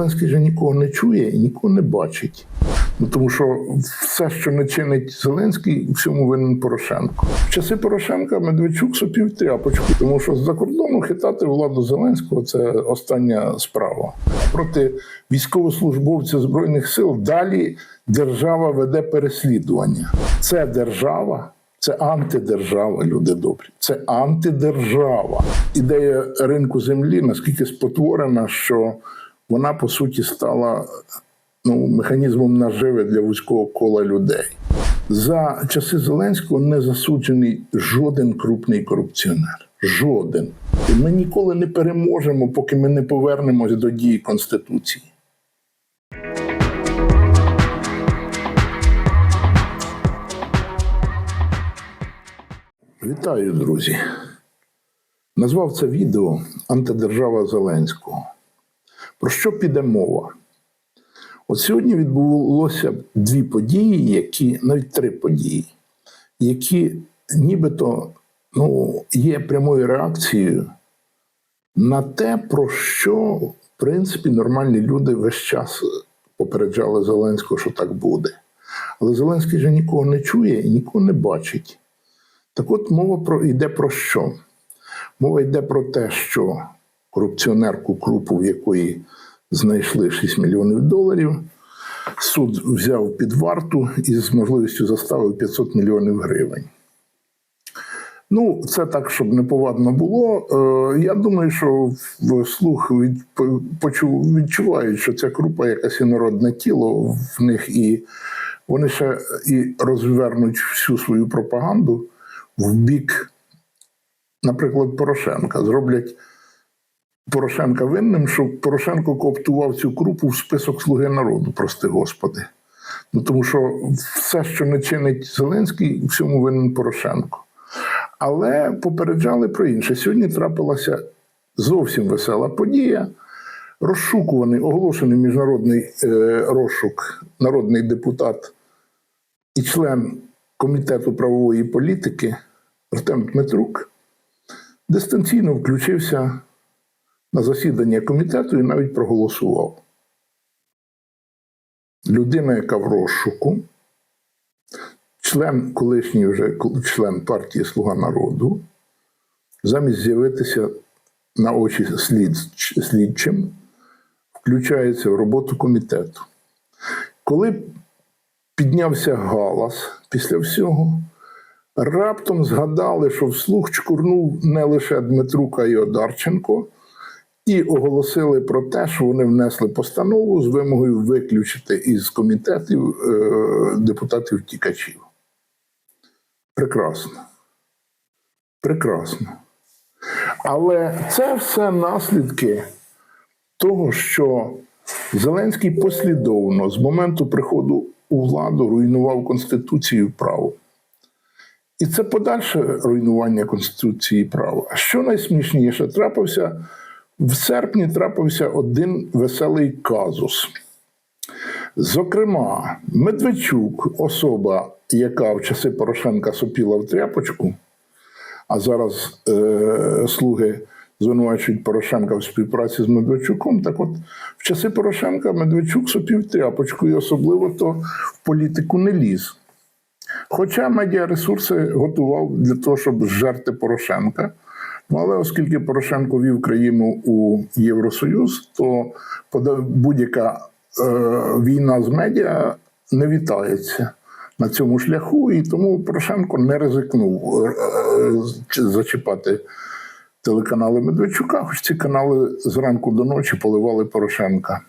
Зеленський же нікого не чує і нікого не бачить. Ну, тому що все, що не чинить Зеленський, всьому винен Порошенко. В часи Порошенка Медведчук сопів тряпочку, тому що з-за кордону хитати владу Зеленського це остання справа. Проти військовослужбовців збройних сил далі держава веде переслідування. Це держава. Це антидержава, люди добрі. Це антидержава. Ідея ринку землі наскільки спотворена, що вона по суті стала ну, механізмом наживи для вузького кола людей. За часи Зеленського не засуджений жоден крупний корупціонер. Жоден. І ми ніколи не переможемо, поки ми не повернемось до дії Конституції. Вітаю, друзі. Назвав це відео Антидержава Зеленського. Про що піде мова? От сьогодні відбулося дві події, які навіть три події, які нібито ну, є прямою реакцією на те, про що, в принципі, нормальні люди весь час попереджали Зеленського, що так буде. Але Зеленський же нікого не чує і нікого не бачить. Так от мова про йде про що? Мова йде про те, що корупціонерку крупу, в якої знайшли 6 мільйонів доларів, суд взяв під варту із можливістю заставив 500 мільйонів гривень. Ну, це так, щоб неповадно було. Е, Я думаю, що вслух від, почув, відчувають, що ця крупа якась інородне тіло в них, і вони ще і розвернуть всю свою пропаганду в бік, наприклад, Порошенка. Зроблять Порошенка винним, щоб Порошенко кооптував цю крупу в список Слуги народу, прости Господи. Ну, тому що все, що не чинить Зеленський, всьому винен Порошенко. Але попереджали про інше. Сьогодні трапилася зовсім весела подія. Розшукуваний, оголошений міжнародний е, розшук, народний депутат і член комітету правової політики Артем Дмитрук дистанційно включився на засідання комітету і навіть проголосував. Людина, яка в розшуку, член, колишній вже член партії Слуга народу, замість з'явитися на очі слід, слідчим, включається в роботу комітету. Коли піднявся галас після всього, раптом згадали, що вслух чкурнув не лише Дмитрука і Одарченко, і оголосили про те, що вони внесли постанову з вимогою виключити із комітетів е, депутатів тікачів. Прекрасно. Прекрасно. Але це все наслідки того, що Зеленський послідовно з моменту приходу у владу руйнував Конституцію право. І це подальше руйнування Конституції права. А що найсмішніше трапився в серпні трапився один веселий казус. Зокрема, Медведчук, особа, яка в часи Порошенка сопіла в тряпочку, а зараз е, слуги звинувачують Порошенка в співпраці з Медведчуком. Так от, в часи Порошенка Медведчук сопів тряпочку і особливо то в політику не ліз. Хоча медіаресурси готував для того, щоб зжерти Порошенка. Ну, але оскільки Порошенко вів країну у Євросоюз, то будь-яка е, війна з медіа не вітається на цьому шляху, і тому Порошенко не ризикнув е, е, зачіпати телеканали Медведчука, хоч ці канали зранку до ночі поливали Порошенка.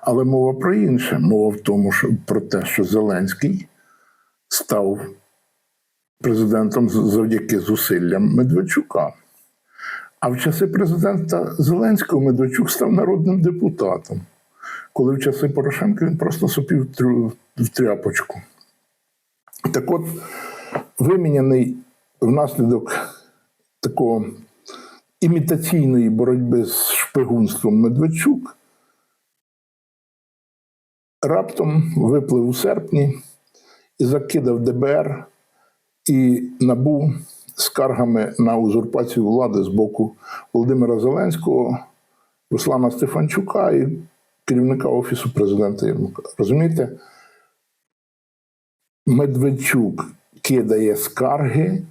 Але мова про інше. Мова в тому, що про те, що Зеленський став президентом завдяки зусиллям Медведчука. А в часи президента Зеленського Медведчук став народним депутатом, коли в часи Порошенка він просто сопів в тряпочку. Так от, виміняний внаслідок такого імітаційної боротьби з шпигунством Медведчук, раптом виплив у серпні і закидав ДБР і набув скаргами на узурпацію влади з боку Володимира Зеленського Руслана Стефанчука і керівника Офісу президента Єрмака. Розумієте? Медведчук кидає скарги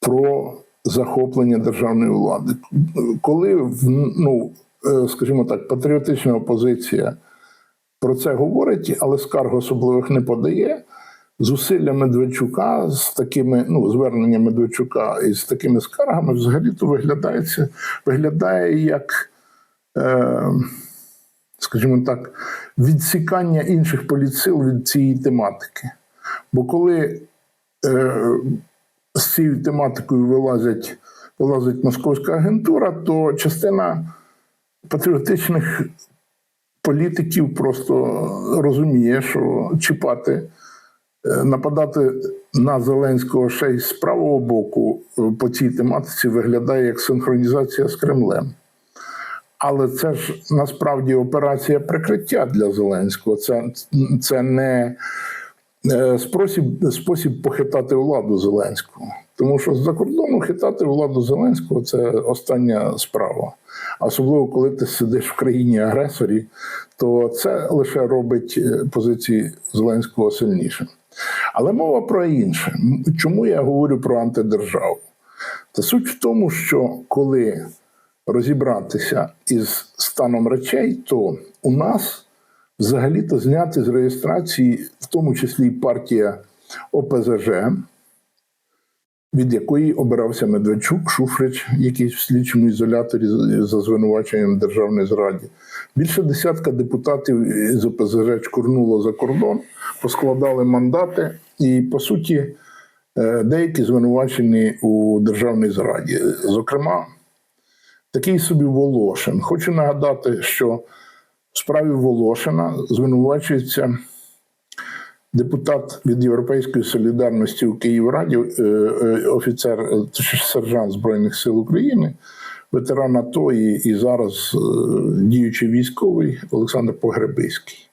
про захоплення державної влади. Коли ну, е, скажімо так, патріотична опозиція про це говорить, але скарг особливих не подає. Зусилля Медведчука з такими, ну, звернення Медведчука із такими скаргами взагалі-то виглядається, виглядає як, е, скажімо так, відсікання інших політсил від цієї тематики. Бо коли е, з цією тематикою вилазять, вилазить московська агентура, то частина патріотичних політиків просто розуміє, що чіпати, нападати на Зеленського ще й з правого боку е, по цій тематиці виглядає як синхронізація з Кремлем. Але це ж насправді операція прикриття для Зеленського. Це, це не е, спосіб, спосіб похитати владу Зеленського. Тому що з-за кордону хитати владу Зеленського це остання справа. Особливо, коли ти сидиш в країні агресорі, то це лише робить е, позиції Зеленського сильнішим. Але мова про інше. Чому я говорю про антидержаву? Та суть в тому, що коли розібратися із станом речей, то у нас взагалі-то зняти з реєстрації, в тому числі партія ОПЗЖ, від якої обирався Медведчук, Шуфрич, якийсь в слідчому ізоляторі за звинуваченням державної зраді. Більше десятка депутатів з ОПЗЖ чкурнуло за кордон, поскладали мандати, і по суті, е, деякі звинувачені у державній зраді. Зокрема, такий собі Волошин. Хочу нагадати, що в справі Волошина звинувачується депутат від Європейської солідарності у Київраді, е, е, офіцер, сержант Збройних сил України, ветеран АТО і, і зараз е, діючий військовий Олександр Погребиський.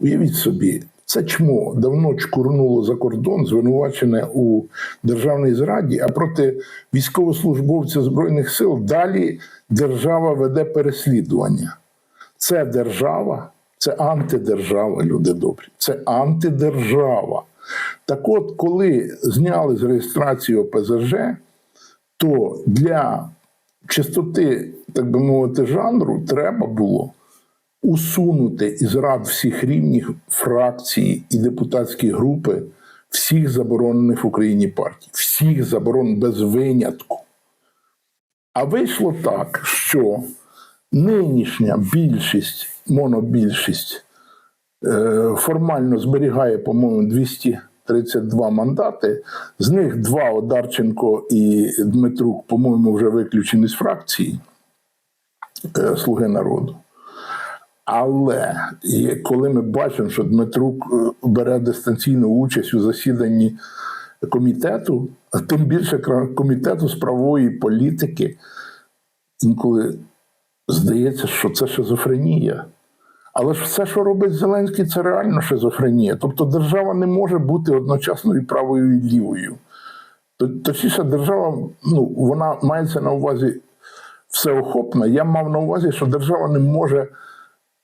Уявіть собі, це чмо давно чкурнуло за кордон, звинувачене у державній зраді, а проти військовослужбовця Збройних сил далі держава веде переслідування. Це держава, це антидержава, люди добрі. Це антидержава. Так от, коли зняли з реєстрації ОПЗЖ, то для чистоти, так би мовити, жанру треба було усунути із рад всіх рівнів фракції і депутатські групи всіх заборонених в Україні партій, всіх заборон без винятку. А вийшло так, що нинішня більшість, монобільшість е, формально зберігає, по-моєму, 232 мандати. З них два Одарченко і Дмитрук, по-моєму, вже виключені з фракції е, Слуги народу. Але коли ми бачимо, що Дмитрук е, бере дистанційну участь у засіданні комітету, а тим більше комітету з правової політики, інколи здається, що це шизофренія. Але ж все, що робить Зеленський, це реально шизофренія. Тобто держава не може бути одночасно і правою, і лівою. Точніше, держава, ну, вона мається на увазі всеохопна. Я мав на увазі, що держава не може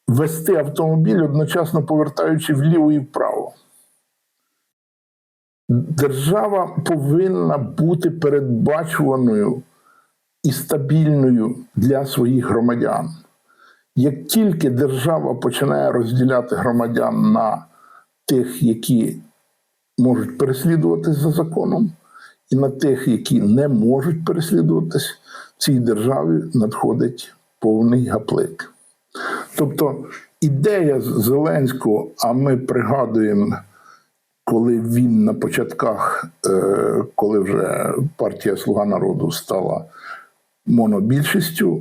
вести автомобіль, одночасно повертаючи вліво і вправо. Держава повинна бути передбачуваною і стабільною для своїх громадян. Як тільки держава починає розділяти громадян на тих, які можуть переслідуватись за законом, і на тих, які не можуть переслідуватись, цій державі надходить повний гаплик. Тобто ідея Зеленського, а ми пригадуємо, коли він на початках, е, коли вже партія Слуга народу стала монобільшістю,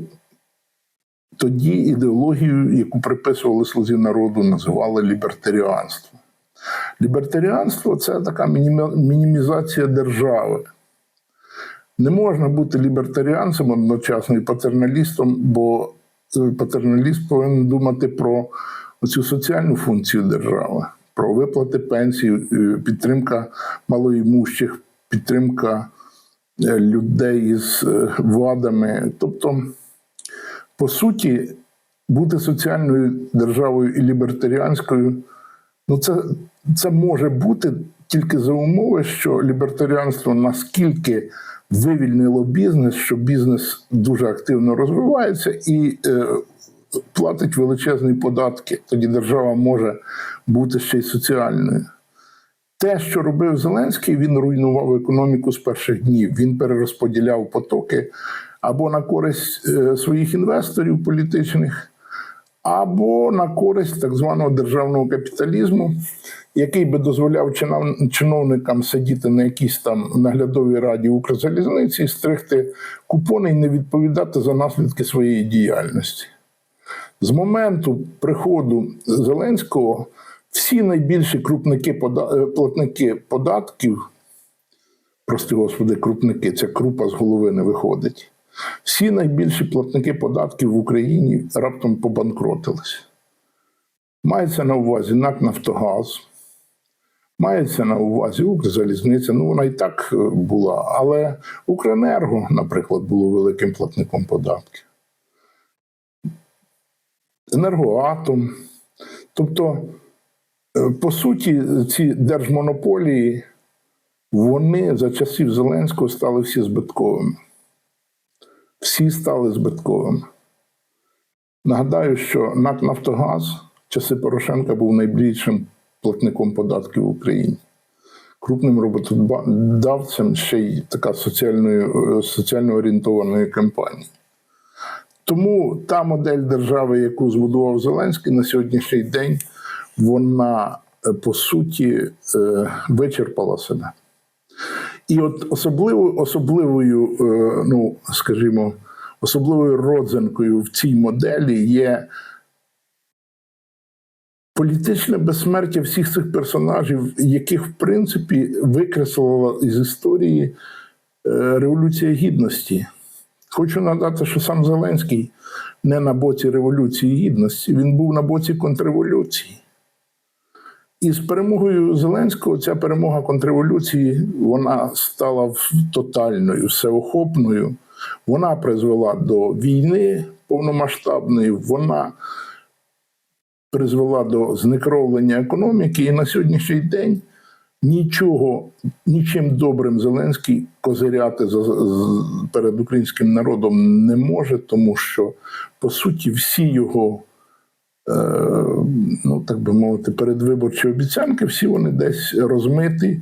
тоді ідеологію, яку приписували слузі народу, називали лібертаріанство. Лібертаріанство це така мінімізація держави. Не можна бути лібертаріанцем одночасно і патерналістом, бо е, патерналіст повинен думати про цю соціальну функцію держави, про виплати пенсій, е, підтримка малоімущих, підтримка е, людей із вадами. Тобто По суті, бути соціальною державою і лібертаріанською, ну це, це може бути тільки за умови, що лібертаріанство наскільки вивільнило бізнес, що бізнес дуже активно розвивається і е, платить величезні податки. Тоді держава може бути ще й соціальною. Те, що робив Зеленський, він руйнував економіку з перших днів. Він перерозподіляв потоки або на користь е, своїх інвесторів політичних, або на користь так званого державного капіталізму, який би дозволяв чиновникам сидіти на якійсь там наглядовій раді Укрзалізниці, стригти купони і не відповідати за наслідки своєї діяльності. З моменту приходу Зеленського всі найбільші крупники е, платники податків, прости господи, крупники, ця крупа з голови не виходить. Всі найбільші платники податків в Україні раптом побанкротились. Мається на увазі НАК Нафтогаз, мається на увазі Укрзалізниця. Ну, вона і так е, була, але Укренерго, наприклад, було великим платником податків. Енергоатом. Тобто, е, по суті, ці держмонополії, вони за часів Зеленського стали всі збитковими. Всі стали збитковими. Нагадаю, що НАК Нафтогаз в часи Порошенка був найбільшим платником податків в Україні. Крупним роботодавцем ще й така соціально орієнтованої компанії. Тому та модель держави, яку збудував Зеленський на сьогоднішній день, вона е, по суті е, вичерпала себе. І от особливо, особливою, е, ну скажімо, особливою родзинкою в цій моделі є політичне безсмертя всіх цих персонажів, яких, в принципі, викреслила із історії е, Революція Гідності. Хочу нагадати, що сам Зеленський не на боці Революції Гідності, він був на боці контрреволюції. І з перемогою Зеленського ця перемога контрреволюції вона стала тотальною, всеохопною. Вона призвела до війни повномасштабної, вона призвела до знекровлення економіки. І на сьогоднішній день нічого, нічим добрим Зеленський козиряти за- перед українським народом не може, тому що по суті всі його ну так би мовити, передвиборчі обіцянки, всі вони десь розмиті.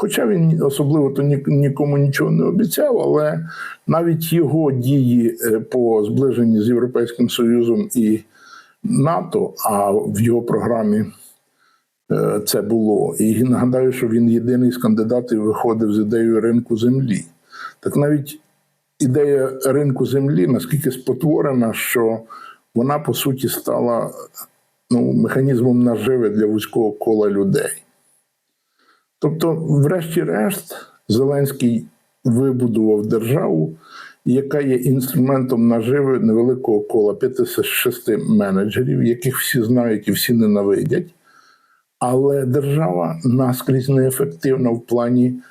Хоча він особливо то нікому нічого не обіцяв, але навіть його дії е, по зближенні з Європейським Союзом і НАТО, а в його програмі е, це було. І нагадаю, що він єдиний з кандидатів виходив з ідеєю ринку землі. Так навіть ідея ринку землі наскільки спотворена, що вона по суті стала ну, механізмом наживи для вузького кола людей. Тобто, врешті-решт, Зеленський вибудував державу, яка є інструментом наживи невеликого кола 5-6 менеджерів, яких всі знають і всі ненавидять. Але держава наскрізь неефективна в плані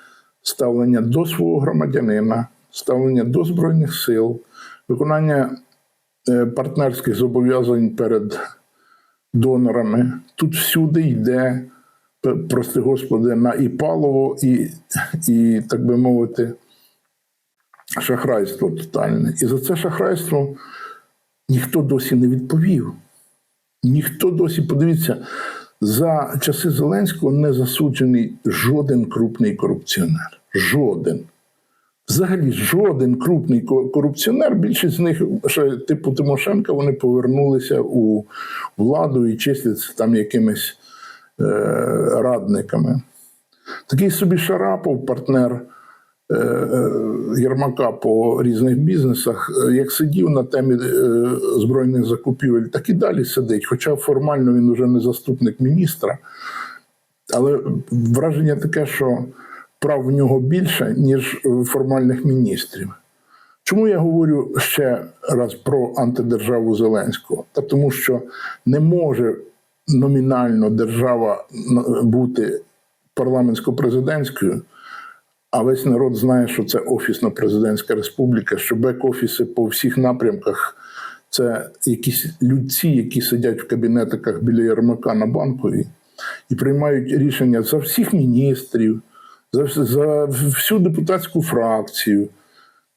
ставлення до свого громадянина, ставлення до Збройних сил, виконання партнерських зобов'язань перед донорами. Тут всюди йде, прости господи, на і паливо, і, і так би мовити, шахрайство тотальне. І за це шахрайство ніхто досі не відповів. Ніхто досі, подивіться, за часи Зеленського не засуджений жоден крупний корупціонер. Жоден. Взагалі, жоден крупний корупціонер, більшість з них, типу Тимошенка, вони повернулися у владу і числяться там якимись е, радниками. Такий собі Шарапов, партнер е, е, Єрмака по різних бізнесах, е, як сидів на темі е, збройних закупівель, так і далі сидить. Хоча формально він вже не заступник міністра. Але враження таке, що прав в нього більше, ніж в формальних міністрів. Чому я говорю ще раз про антидержаву Зеленського? Та тому, що не може номінально держава бути парламентсько-президентською, а весь народ знає, що це офісно-президентська республіка, що бек-офіси по всіх напрямках це якісь людці, які сидять в кабінетиках біля Єрмака на банковій і приймають рішення за всіх міністрів, за, за всю депутатську фракцію.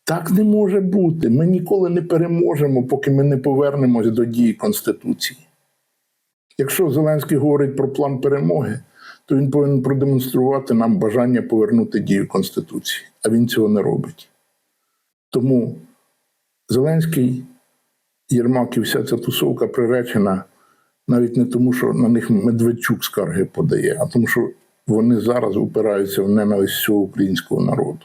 Так не може бути. Ми ніколи не переможемо, поки ми не повернемось до дії Конституції. Якщо Зеленський говорить про план перемоги, то він повинен продемонструвати нам бажання повернути дію Конституції, а він цього не робить. Тому Зеленський, Єрмак і вся ця тусовка приречена навіть не тому, що на них Медведчук скарги подає, а тому, що вони зараз упираються в ненависть всього українського народу.